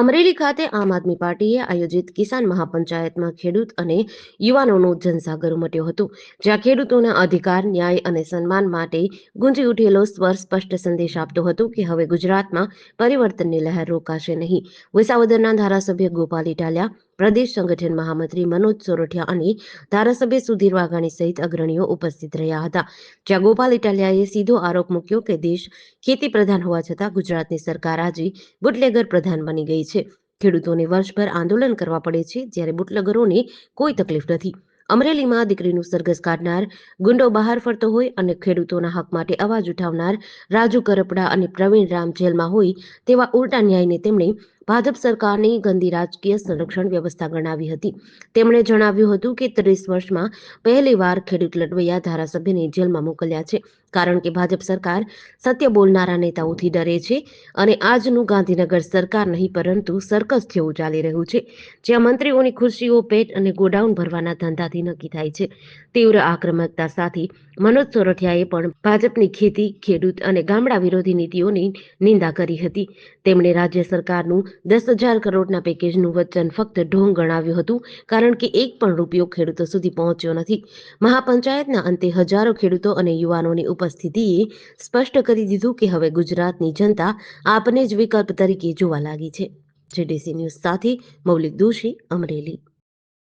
અમરેલી ખાતે આમ આદમી પાર્ટીએ આયોજિત કિસાન મહાપંચાયતમાં ખેડૂત અને યુવાનોનો જનસાગર ઉમટ્યો હતો, જ્યાં ખેડૂતોના અધિકાર, ન્યાય અને સન્માન માટે ગુંજી ઉઠેલો સ્વર સ્પષ્ટ સંદેશ આપતો હતો કે હવે ગુજરાતમાં પરિવર્તનની લહેર રોકાશે નહીં. વિસાવદરના ધારાસભ્ય ગોપાલ ઇટાલિયા પ્રદેશ સંગઠન મહામંત્રી મનોજ સોરઠિયા અને ધારાસભ્ય સુધીર વાઘાણી સહિત અગ્રણીઓ ઉપસ્થિત રહ્યા હતા. જ્યાં ગોપાલ ઇટાલિયાએ સીધો આરોપ મૂક્યો કે દેશ ખેતી પ્રધાન હોવા છતાં ગુજરાતની સરકાર આજે બુટલેગર પ્રધાન બની ગઈ છે. ખેડૂતોને વર્ષભર આંદોલન કરવા પડે છે જ્યારે બુટલેગરોને કોઈ તકલીફ નથી. અમરેલીમાં દીકરીનું સરઘસ કાઢનાર ગુંડો બહાર ફરતો હોય અને ખેડૂતોના હક માટે અવાજ ઉઠાવનાર રાજુ કરપડા અને પ્રવીણ રામ જેલમાં હોય તેવા ઉલટા ન્યાયને તેમણે ભાજપ સરકારની ગંદી રાજકીય સંરક્ષણ વ્યવસ્થા ગણાવી હતી. તેમણે જણાવ્યું હતું કે ત્રીસ વર્ષમાં પહેલીવાર ખેડૂત લડવૈયા ધારાસભ્યને જેલમાં મોકલ્યા છે, કારણ કે ભાજપ સરકાર સત્ય બોલનારા નેતાઓથી ડરે છે અને આજનું ગાંધીનગર સરકાર નહીં, પરંતુ સર્કસ જેવું ચાલી રહ્યું છે, જ્યાં મંત્રીઓની ખુરશીઓ, પેટ અને ગોડાઉન ભરવાના ધંધાથી નક્કી થાય છે. તીવ્ર આક્રમકતા સાથે મનોજ સોરઠિયાએ પણ ભાજપની ખેતી, ખેડૂત અને ગામડા વિરોધી નીતિઓની નિંદા કરી હતી. તેમણે રાજ્ય સરકારનું દસ હજાર કરોડના પેકેજનું વચન ફક્ત ઢોંગ ગણાવ્યું હતું, કારણ કે એક પણ રૂપિયો ખેડૂતો સુધી પહોંચ્યો નથી. મહાપંચાયતના અંતે હજારો ખેડૂતો અને યુવાનોની ઉપસ્થિતિએ સ્પષ્ટ કરી દીધું કે હવે ગુજરાતની જનતા આપને જ વિકલ્પ તરીકે જોવા લાગી છે. જેડીસી ન્યૂઝ સાથે મૌલિક દોશી અમરેલી.